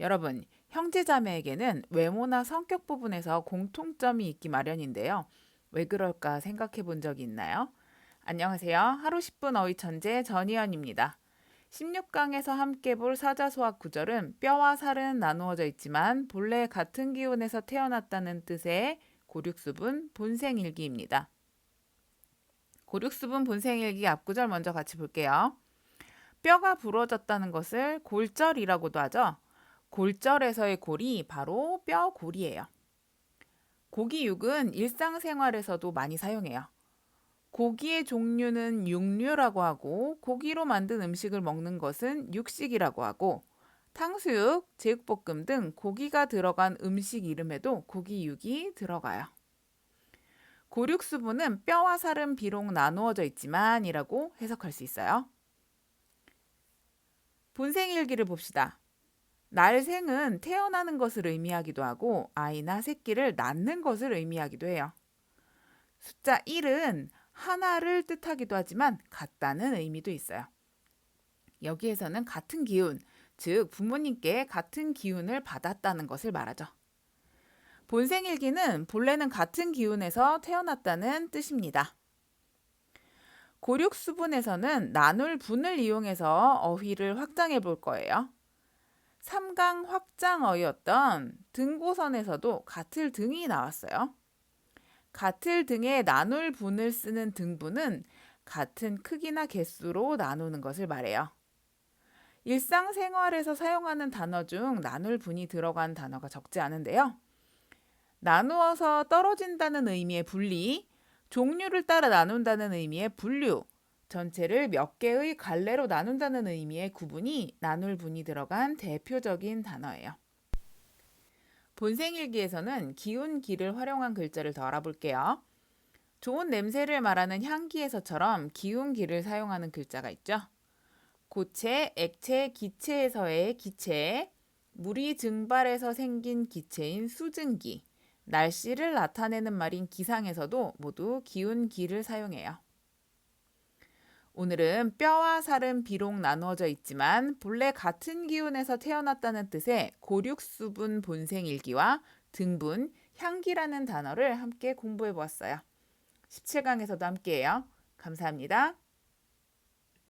여러분, 형제자매에게는 외모나 성격 부분에서 공통점이 있기 마련인데요. 왜 그럴까 생각해 본 적이 있나요? 안녕하세요. 하루 10분 어휘 천재 전희연입니다. 16강에서 함께 볼 사자소학 구절은 뼈와 살은 나누어져 있지만 본래 같은 기운에서 태어났다는 뜻의 고륙수분 본생일기입니다. 고륙수분 본생일기 앞구절 먼저 같이 볼게요. 뼈가 부러졌다는 것을 골절이라고도 하죠. 골절에서의 골이 바로 뼈 골이에요. 고기육은 일상생활에서도 많이 사용해요. 고기의 종류는 육류라고 하고 고기로 만든 음식을 먹는 것은 육식이라고 하고 탕수육, 제육볶음 등 고기가 들어간 음식 이름에도 고기육이 들어가요. 고륙수분은 뼈와 살은 비록 나누어져 있지만이라고 해석할 수 있어요. 본생일기를 봅시다. 날생은 태어나는 것을 의미하기도 하고 아이나 새끼를 낳는 것을 의미하기도 해요. 숫자 1은 하나를 뜻하기도 하지만 같다는 의미도 있어요. 여기에서는 같은 기운, 즉 부모님께 같은 기운을 받았다는 것을 말하죠. 본생일기는 본래는 같은 기운에서 태어났다는 뜻입니다. 고륙수분에서는 나눌 분을 이용해서 어휘를 확장해 볼 거예요. 3강 확장어였던 등고선에서도 같을 등이 나왔어요. 같을 등의 나눌 분을 쓰는 등분은 같은 크기나 개수로 나누는 것을 말해요. 일상생활에서 사용하는 단어 중 나눌 분이 들어간 단어가 적지 않은데요. 나누어서 떨어진다는 의미의 분리, 종류를 따라 나눈다는 의미의 분류, 전체를 몇 개의 갈래로 나눈다는 의미의 구분이 나눌 분이 들어간 대표적인 단어예요. 본생일기에서는 기운 기를 활용한 글자를 더 알아볼게요. 좋은 냄새를 말하는 향기에서처럼 기운 기를 사용하는 글자가 있죠. 고체, 액체, 기체에서의 기체, 물이 증발해서 생긴 기체인 수증기, 날씨를 나타내는 말인 기상에서도 모두 기운 기를 사용해요. 오늘은 뼈와 살은 비록 나누어져 있지만 본래 같은 기운에서 태어났다는 뜻의 고륙수분 본생일기와 등분, 향기라는 단어를 함께 공부해 보았어요. 17강에서도 함께해요. 감사합니다.